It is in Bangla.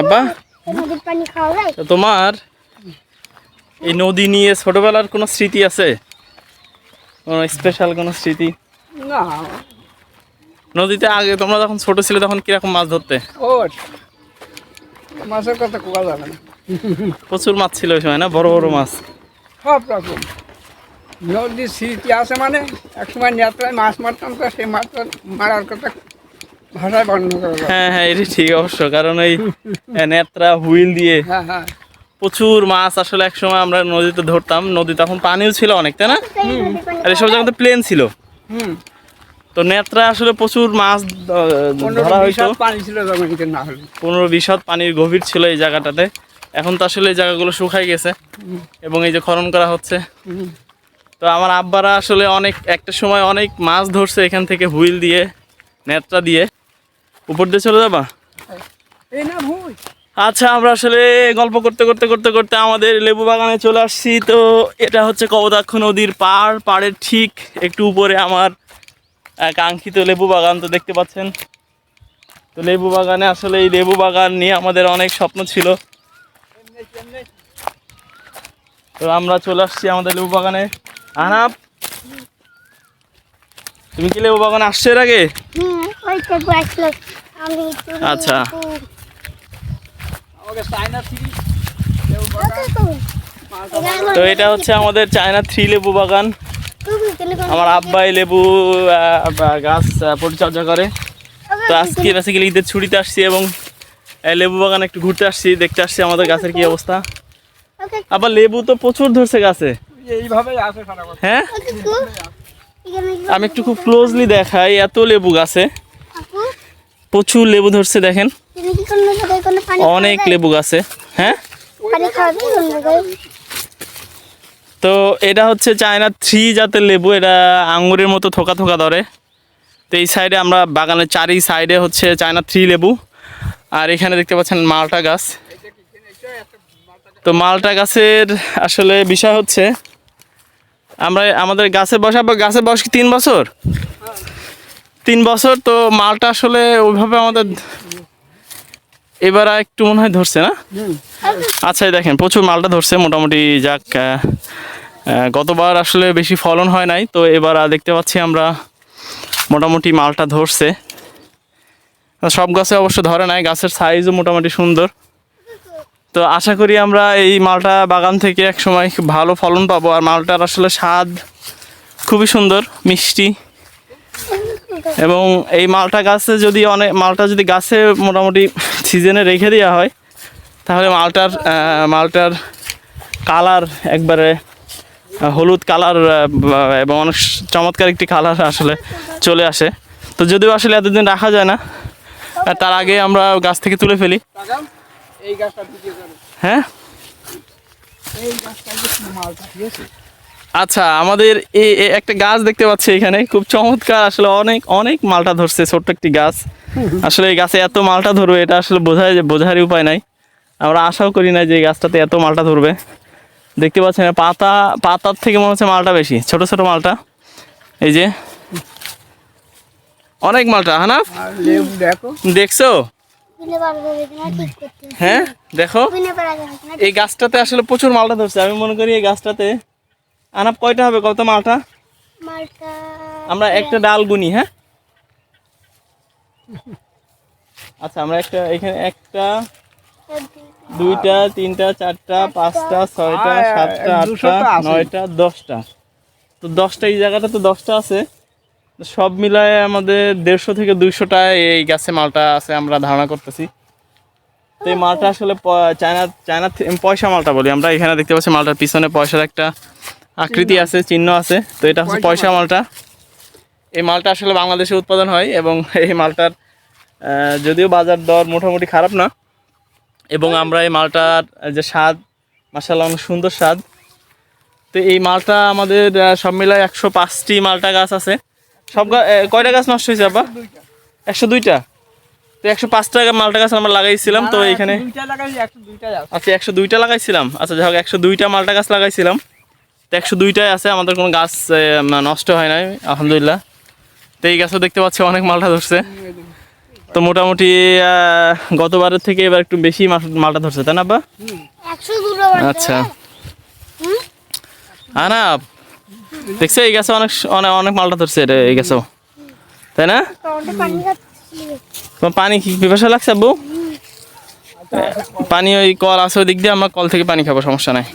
আব্বা? নদীর পানি খাওয়া যায় তোমার? এই নদী নিয়ে ছোটবেলার কোনো স্মৃতি আছে? কোনো স্পেশাল কোনো স্মৃতি? না। নদীতে আগে তোমরা যখন ছোট ছিলে তখন কীরকম মাছ ধরতে? ও মাছের কথা কোয়া যাবে না। প্রচুর মাছ ছিল ওই সময় না? বড় বড় মাছ। সব রকম। নদীর স্মৃতি আছে মানে? এক সময় যাত্রায় মাছ মারতাম তো সেই মাছ মারার কথা ভাষায় বর্ণনা করা হ্যাঁ হ্যাঁ এটি ঠিক অবশ্য কারণ এই নেত্রা হুইল দিয়ে হ্যাঁ হ্যাঁ। প্রচুর মাছ আসলে এক সময় আমরা নদীতে ধরতাম নদী তখন পানিও ছিল অনেক তাই না? আর এসব জায়গাতে প্লেন ছিল। তো নেত্রা আসলে প্রচুর মাছ ধরা হইতো। পনেরো বিশ হাত পানির গভীর ছিল এই জায়গাটাতে। এখন তো আসলে এই জায়গাগুলো শুকাই গেছে। এবং এই যে খনন করা হচ্ছে। তো আমার আব্বারা আসলে অনেক একটা সময় অনেক মাছ ধরছে এখান থেকে হুইল দিয়ে নেত্রা দিয়ে। উপর দিয়ে চলে যাবা? এই না ভুল আচ্ছা আমরা আসলে গল্প করতে করতে করতে করতে আমাদের লেবু বাগানে চলে আসছি। তো এটা হচ্ছে কবদাক্ষ নদীর পাড়। পাড়ের ঠিক একটু উপরে আমার কাঙ্ক্ষিত লেবু বাগান তো দেখতে পাচ্ছেন। তো লেবু বাগানে আসলে এই লেবু বাগান নিয়ে আমাদের অনেক স্বপ্ন ছিল। তো আমরা চলে আসছি আমাদের লেবু বাগানে। আনাপ তুমি কি লেবু বাগানে আসছো এর আগে? আচ্ছা। এটা তো এটা হচ্ছে আমাদের চায়না থ্রি লেবু বাগান? আমার আব্বাই লেবু গাছ পরিচর্যা করে। ওকে, তো আজকে বেসিক্যালি ঈদের ছুটিতে আসছি এবং লেবু বাগান একটু ঘুরতে আসছি দেখতে আসছি আমাদের গাছের কি অবস্থা। আবার লেবু তো প্রচুর ধরছে গাছে। এইভাবেই আছে সারা বছর। হ্যাঁ? আমি একটু খুব ক্লোজলি দেখাই এত লেবু গাছে। প্রচুর লেবু ধরছে দেখেন। অনেক লেবু গাছে হ্যাঁ? তো এটা হচ্ছে চায়না থ্রি জাতের লেবু এটা আঙ্গুরের মতো থোকা থোকা ধরে। তো এই সাইডে আমরা বাগানের চারি সাইডে হচ্ছে চায়না থ্রি লেবু। আর এখানে দেখতে পাচ্ছেন মালটা গাছ। তো মালটা গাছের আসলে বিষয় হচ্ছে আমরা আমাদের গাছের বয়স আবার গাছের বয়স কি তিন বছর? তিন বছর তো মালটা আসলে ওইভাবে আমাদের এবার একটু মনে হয় ধরছে না? আচ্ছা দেখেন প্রচুর মালটা ধরছে মোটামুটি যাক গতবার আসলে বেশি ফলন হয় নাই তো এবার দেখতে পাচ্ছি আমরা মোটামুটি মালটা ধরছে। সব গাছে অবশ্য ধরে নাই গাছের সাইজও মোটামুটি সুন্দর। তো আশা করি আমরা এই মালটা বাগান থেকে এক সময় ভালো ফলন পাবো আর মালটার আসলে স্বাদ খুবই সুন্দর মিষ্টি। এবং এই মালটা গাছে যদি অনেক মালটা যদি গাছে মোটামুটি সিজনে রেখে দেওয়া হয় তাহলে মালটার মালটার কালার একবারে হলুদ কালার এবং অনেক চমৎকার একটি কালার আসলে চলে আসে। তো যদিও আসলে এতদিন রাখা যায় না তার আগে আমরা গাছ থেকে তুলে ফেলি। হ্যাঁ? এই গাছটা মালটা ঠিক আছে? আচ্ছা আমাদের এই একটা গাছ দেখতে পাচ্ছি এখানে। খুব চমৎকার আসলে অনেক অনেক মালটা ধরছে ছোট্ট একটি গাছ। আসলে এই গাছে এত মালটা ধরবে এটা আসলে বোঝায় বোঝারই উপায় নাই। আমরা আশাও করি না যে এই গাছটাতে এত মালটা ধরবে। দেখতে পাচ্ছেন পাতা পাতার থেকে মনে হচ্ছে মালটা বেশি ছোট ছোট মালটা। এই যে অনেক মালটা হানাফ দেখো। দেখছ? বিলে পারা যাবে কিনা ঠিক করতে হবে। হ্যাঁ দেখো। এই গাছটাতে আসলে প্রচুর মালটা ধরছে আমি মনে করি এই গাছটাতে আনাপ কয়টা হবে কত মালটা? মালটা আমরা একটা ডাল গুনি হ্যাঁ? আচ্ছা আমরা একটা এখানে একটা দুইটা তিনটা চারটা পাঁচটা ছয়টা সাতটা আটটা নয়টা দশটা। তো দশটা এই জায়গাটা তো দশটা আছে। সব মিলায় আমাদের দেড়শো থেকে দুইশোটা এই গাছে মালটা আছে আমরা ধারণা করতেছি। তো এই মালটা আসলে চায়না চায়না পয়সা মালটা বলি। আমরা এখানে দেখতে পাচ্ছি মালটার পিছনে পয়সার একটা আকৃতি আছে চিহ্ন আছে। তো এটা হচ্ছে পয়সা মালটা। এই মালটা আসলে বাংলাদেশে উৎপাদন হয় এবং এই মালটার যদিও বাজার দর মোটামুটি খারাপ না এবং আমরা এই মালটার যে স্বাদ মাসাল্লাহ অনেক সুন্দর স্বাদ। তো এই মালটা আমাদের সব মিলায় একশো পাঁচটি মালটা গাছ আছে। সব কয়টা গাছ নষ্ট হয়েছে আব্বা একশো দুইটা। তো একশো পাঁচটা মালটা গাছ আমরা লাগাইছিলাম তো এখানে আচ্ছা একশো দুইটা লাগাইছিলাম। আচ্ছা যাই হোক একশো দুইটা মালটা গাছ লাগাইছিলাম। তো একশো দুইটাই আছে আমাদের কোনো গাছ নষ্ট হয় নাই আলহামদুলিল্লাহ। তো এই গাছও দেখতে পাচ্ছি অনেক মালটা ধরছে। তো মোটামুটি গতবারের থেকে এবার একটু বেশি মালটা ধরছে তাই না আব্বা? আচ্ছা। হ্যাঁ না দেখছ এই গাছে অনেক অনেক অনেক মালটা ধরছে এই গাছেও। তাই না? পানি কি পিপাসা লাগছে আব্বু? পানি ওই কল আছে ওই দিক দিয়ে আমরা কল থেকে পানি খাব সমস্যা নাই।